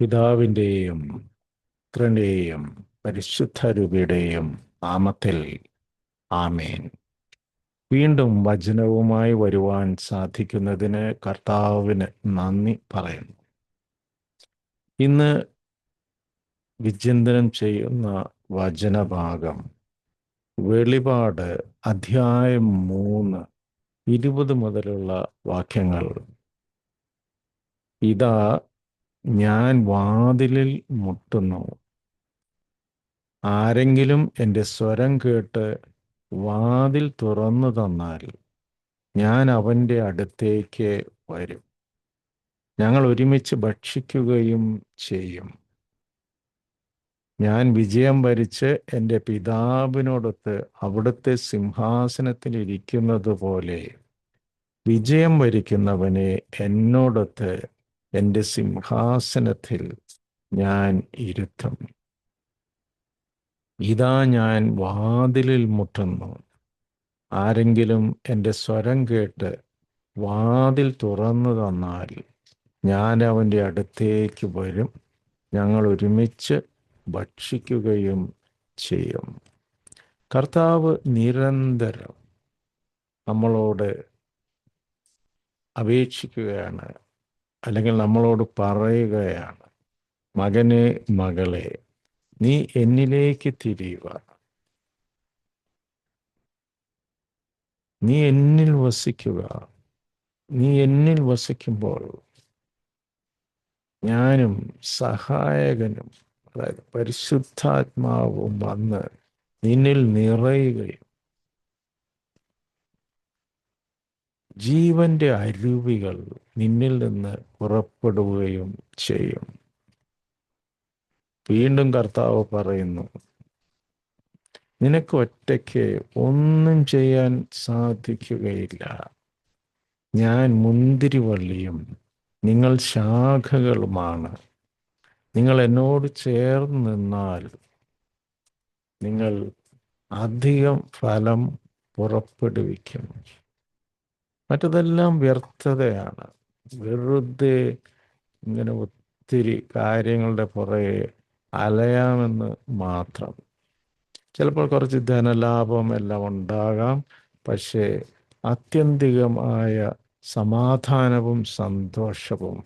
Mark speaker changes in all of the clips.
Speaker 1: പിതാവിന്റെയും പുത്രന്റെയും പരിശുദ്ധ രൂപയുടെയും നാമത്തിൽ ആമേൻ. വീണ്ടും വചനവുമായി വരുവാൻ സാധിക്കുന്നതിന് കർത്താവിന് നന്ദി പറയുന്നു. ഇന്ന് വിചിന്തനം ചെയ്യുന്ന വചനഭാഗം വെളിപാട് അധ്യായം മൂന്ന് ഇരുപത് മുതലുള്ള വാക്യങ്ങൾ. ഇതാ ഞാൻ വാതിലിൽ മുട്ടുന്നു. ആരെങ്കിലും എന്റെ സ്വരം കേട്ട് വാതിൽ തുറന്നു തന്നാൽ ഞാൻ അവന്റെ അടുത്തേക്ക് വരും. ഞങ്ങൾ ഒരുമിച്ച് ഭക്ഷിക്കുകയും ചെയ്യും. ഞാൻ വിജയം വരിച്ച് എന്റെ പിതാവിനോടൊത്ത് അവിടുത്തെ സിംഹാസനത്തിൽ ഇരിക്കുന്നത് പോലെ വിജയം വരിക്കുന്നവനെ എന്നോടൊത്ത് എന്റെ സിംഹാസനത്തിൽ ഞാൻ ഇരുത്തും. ഇതാ ഞാൻ വാതിലിൽ മുട്ടുന്നു. ആരെങ്കിലും എന്റെ സ്വരം കേട്ട് വാതിൽ തുറന്നു തന്നാൽ ഞാൻ അവന്റെ അടുത്തേക്ക് വരും. ഞങ്ങൾ ഒരുമിച്ച് ഭക്ഷിക്കുകയും ചെയ്യും. കർത്താവ് നിരന്തരം നമ്മളോട് അപേക്ഷിക്കുകയാണ്. അല്ലെങ്കിൽ നമ്മളോട് പറയുകയാണ് മകനെ മകളെ നീ എന്നിലേക്ക് തിരിയുക. നീ എന്നിൽ വസിക്കുക. നീ എന്നിൽ വസിക്കുമ്പോൾ ഞാനും സഹായകനും അതായത് പരിശുദ്ധാത്മാവും വന്ന് നിന്നിൽ നിറയുകയും ജീവന്റെ അരുവികൾ നിന്നിൽ നിന്ന് പുറപ്പെടുകയും ചെയ്യും. വീണ്ടും കർത്താവ് പറയുന്നു നിനക്ക് ഒറ്റയ്ക്ക് ഒന്നും ചെയ്യാൻ സാധിക്കുകയില്ല. ഞാൻ മുന്തിരിവള്ളിയും നിങ്ങൾ ശാഖകളുമാണ്. നിങ്ങൾ എന്നോട് ചേർന്ന് നിന്നാൽ നിങ്ങൾ അധികം ഫലം പുറപ്പെടുവിക്കും. മറ്റതെല്ലാം വ്യർത്ഥതയാണ്. വെറുതെ ഇങ്ങനെ ഒത്തിരി കാര്യങ്ങളുടെ പുറകെ അലയാമെന്ന് മാത്രം. ചിലപ്പോൾ കുറച്ച് ധനലാഭം എല്ലാം ഉണ്ടാകാം. പക്ഷേ ആത്യന്തികമായ സമാധാനവും സന്തോഷവും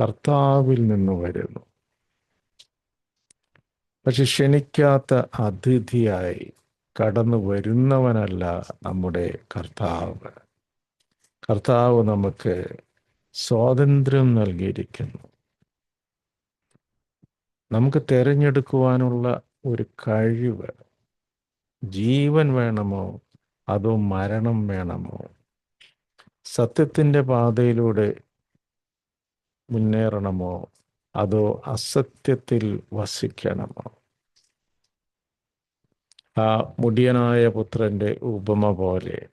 Speaker 1: കർത്താവിൽ നിന്ന് വരുന്നു. പക്ഷെ ക്ഷണിക്കാത്ത അതിഥിയായി കടന്നു വരുന്നവനല്ല നമ്മുടെ കർത്താവ്. കർത്താവ് നമുക്ക് സ്വാതന്ത്ര്യം നൽകിയിരിക്കുന്നു. നമുക്ക് തിരഞ്ഞെടുക്കുവാനുള്ള ഒരു കഴിവ് ജീവൻ വേണമോ? അതോ മരണം വേണമോ? സത്യത്തിന്റെ പാതയിലൂടെ മുന്നേറണമോ? അതോ അസത്യത്തിൽ വസിക്കണമോ? ആ മുടിയനായ പുത്രന്റെ ഉപമ പോലെ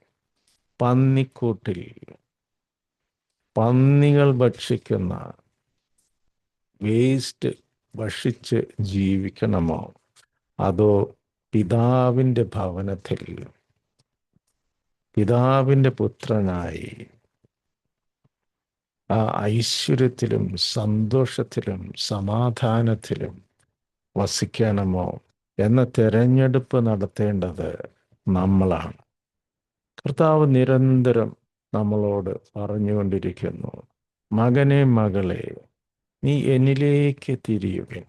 Speaker 1: പന്നിക്കൂട്ടിൽ. പന്നികൾ ഭക്ഷിക്കുന്ന വേസ്റ്റ് ഭക്ഷിച്ച് ജീവിക്കണമോ? അതോ പിതാവിന്റെ ഭവനത്തിൽ പിതാവിന്റെ പുത്രനായി ആ ഐശ്വര്യത്തിലും സന്തോഷത്തിലും സമാധാനത്തിലും വസിക്കണമോ? എന്ന തെരഞ്ഞെടുപ്പ് നടത്തേണ്ടത് നമ്മളാണ്. കർത്താവ് നിരന്തരം നമ്മളോട് പറഞ്ഞുകൊണ്ടിരിക്കുന്നു മകനെ മകളെ നീ എന്നിലേക്ക് തിരിയുവിൻ.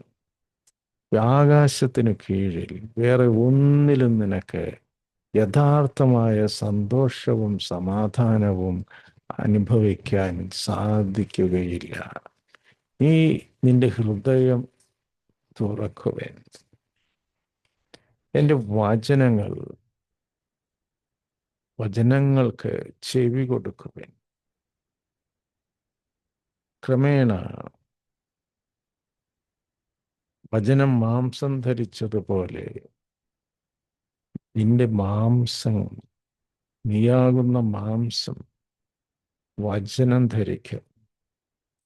Speaker 1: ആകാശത്തിനു കീഴിൽ വേറെ ഒന്നിലും നിനക്ക് യഥാർത്ഥമായ സന്തോഷവും സമാധാനവും അനുഭവിക്കാൻ സാധിക്കുകയില്ല. നീ നിന്റെ ഹൃദയം തുറക്കുവേൻ. എന്റെ വചനങ്ങൾ വചനങ്ങൾക്ക് ചെവി കൊടുക്കുവേൻ. ക്രമേണ വചനം മാംസം ധരിച്ചതുപോലെ നിന്റെ മാംസം നീയാകുന്ന മാംസം വചനം ധരിക്കും.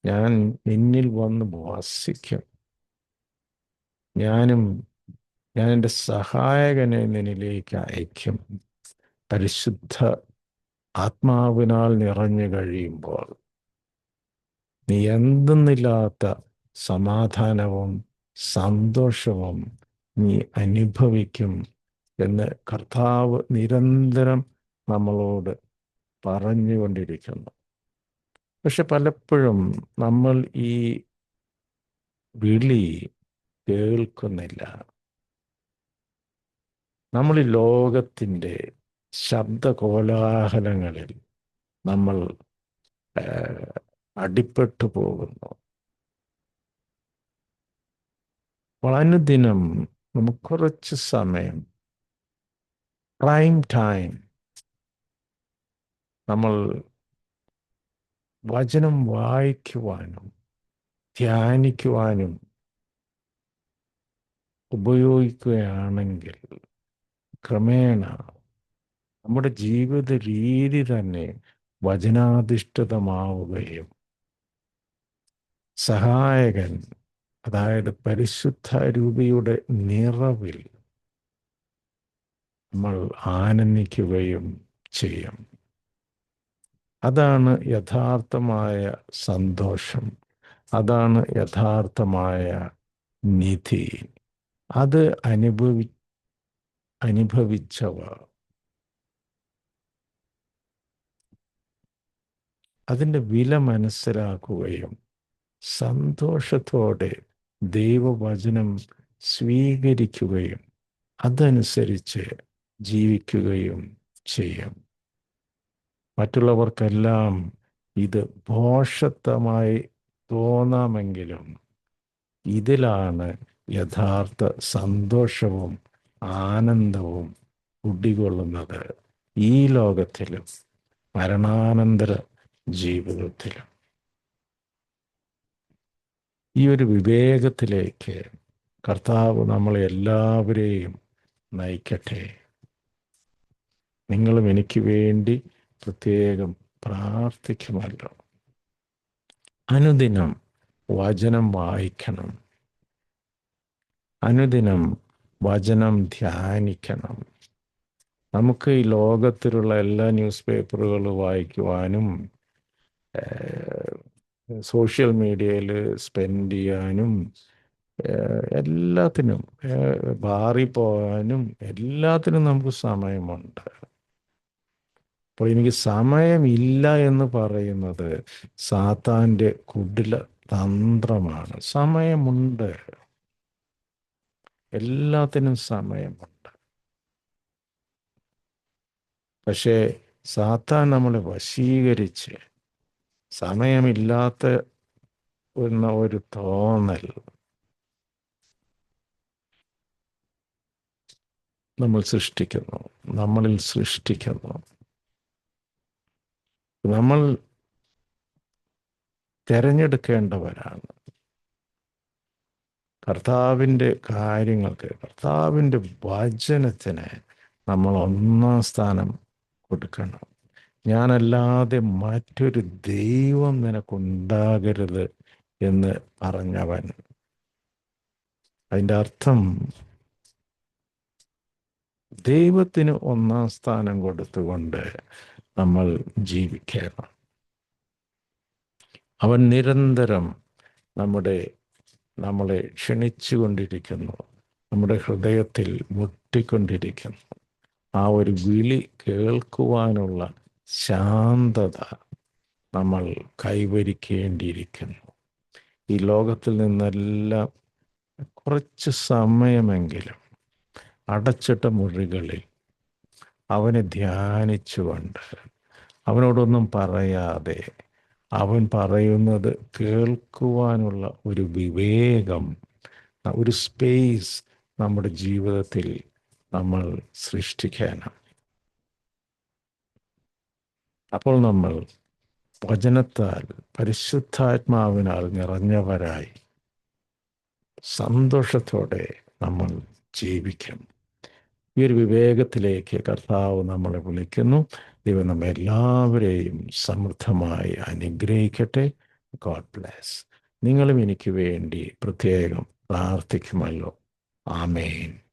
Speaker 1: ഞാൻ നിന്നിൽ വന്ന് വസിക്കും. ഞാനും ഞാൻ എന്റെ സഹായകനെ നിന്നിലേക്ക് അയക്കും. പരിശുദ്ധ ആത്മാവിനാൽ നിറഞ്ഞു കഴിയുമ്പോൾ നീ എന്തെന്നില്ലാത്ത സമാധാനവും സന്തോഷവും നീ അനുഭവിക്കും എന്ന് കർത്താവ് നിരന്തരം നമ്മളോട് പറഞ്ഞുകൊണ്ടിരിക്കുന്നു. പക്ഷെ പലപ്പോഴും നമ്മൾ ഈ വിളി കേൾക്കുന്നില്ല. നമ്മൾ ഈ ലോകത്തിന്റെ ശബ്ദകോലാഹലങ്ങളിൽ നമ്മൾ അടിപ്പെട്ടു പോകുന്നു. അനുദിനം നമുക്ക് കുറച്ച് സമയം പ്രൈം ടൈം നമ്മൾ വചനം വായിക്കുവാനും ധ്യാനിക്കുവാനും ഉപയോഗിക്കുകയാണെങ്കിൽ ക്രമേണ നമ്മുടെ ജീവിത രീതി തന്നെ വചനാധിഷ്ഠിതമാവുകയും സഹായകൻ അതായത് പരിശുദ്ധ രൂപിയുടെ നിറവിൽ നമ്മൾ ആനന്ദിക്കുകയും ചെയ്യും. അതാണ് യഥാർത്ഥമായ സന്തോഷം. അതാണ് യഥാർത്ഥമായ നിധി. അത് അനുഭവി അനുഭവിച്ചവർ അതിന്റെ വില മനസ്സിലാക്കുകയും സന്തോഷത്തോടെ ദൈവവചനം സ്വീകരിക്കുകയും അതനുസരിച്ച് ജീവിക്കുകയും ചെയ്യും. മറ്റുള്ളവർക്കെല്ലാം ഇത് ഭോഷത്വമായി തോന്നാമെങ്കിലും ഇതിലാണ് യഥാർത്ഥ സന്തോഷവും ആനന്ദവും കുടികൊള്ളുന്നത്. ഈ ലോകത്തിലും മരണാനന്തര ജീവിതത്തിലും. ഈ ഒരു വിവേകത്തിലേക്ക് കർത്താവ് നമ്മളെ എല്ലാവരെയും നയിക്കട്ടെ. നിങ്ങളും എനിക്ക് വേണ്ടി പ്രത്യേകം പ്രാർത്ഥിക്കുമല്ലോ. അനുദിനം വചനം വായിക്കണം. അനുദിനം വചനം ധ്യാനിക്കണം. നമുക്ക് ഈ ലോകത്തിലുള്ള എല്ലാ ന്യൂസ് പേപ്പറുകൾ വായിക്കുവാനും സോഷ്യൽ മീഡിയയിൽ സ്പെൻഡ് ചെയ്യാനും എല്ലാത്തിനും ബാറി പോകാനും എല്ലാത്തിനും നമുക്ക് സമയമുണ്ട്. അപ്പോൾ എനിക്ക് സമയമില്ല എന്ന് പറയുന്നത് സാത്താന്റെ കുടില തന്ത്രമാണ്. സമയമുണ്ട്. എല്ലാത്തിനും സമയമുണ്ട്. പക്ഷേ സാത്താൻ നമ്മളെ വശീകരിച്ച് സമയമില്ലാത്ത എന്ന ഒരു തോന്നൽ. നമ്മൾ സൃഷ്ടിക്കുന്നു. നമ്മളിൽ സൃഷ്ടിക്കുന്നു. നമ്മൾ തിരഞ്ഞെടുക്കേണ്ടവരാണ്. കർത്താവിന്റെ കാര്യങ്ങൾക്ക് കർത്താവിന്റെ വചനത്തിന് നമ്മൾ ഒന്നാം സ്ഥാനം കൊടുക്കണം. ഞാനല്ലാതെ മറ്റൊരു ദൈവം നിനക്കുണ്ടാകരുത് എന്ന് പറഞ്ഞവൻ. അതിന്റെ അർത്ഥം ദൈവത്തിന് ഒന്നാം സ്ഥാനം കൊടുത്തുകൊണ്ട് നമ്മൾ ജീവിക്കണം. അവൻ നിരന്തരം നമ്മുടെ നമ്മളെ ക്ഷണിച്ചുകൊണ്ടിരിക്കുന്നു. നമ്മുടെ ഹൃദയത്തിൽ മുട്ടിക്കൊണ്ടിരിക്കുന്നു. ആ ഒരു വിളി കേൾക്കുവാനുള്ള ശാന്തത നമ്മൾ കൈവരിക്കേണ്ടിയിരിക്കുന്നു. ഈ ലോകത്തിൽ നിന്നെല്ലാം കുറച്ച് സമയമെങ്കിലും അടച്ചിട്ട മുറികളിൽ അവനെ ധ്യാനിച്ചുകൊണ്ട് അവനോടൊന്നും പറയാതെ അവൻ പറയുന്നത് കേൾക്കുവാനുള്ള ഒരു വിവേകം ഒരു സ്പേസ് നമ്മുടെ ജീവിതത്തിൽ നമ്മൾ സൃഷ്ടിക്കണം. അപ്പോൾ നമ്മൾ വചനത്താൽ പരിശുദ്ധാത്മാവിനാൽ നിറഞ്ഞവരായി സന്തോഷത്തോടെ നമ്മൾ ജീവിക്കും. ഈ ഒരു വിവേകത്തിലേക്ക് കർത്താവ് നമ്മളെ വിളിക്കുന്നു. ദൈവം നമ്മെ എല്ലാവരെയും സമൃദ്ധമായി അനുഗ്രഹിക്കട്ടെ. ഗോഡ് ബ്ലെസ് നിങ്ങളും എനിക്ക് വേണ്ടി പ്രത്യേകം പ്രാർത്ഥിക്കുമല്ലോ. ആമേൻ.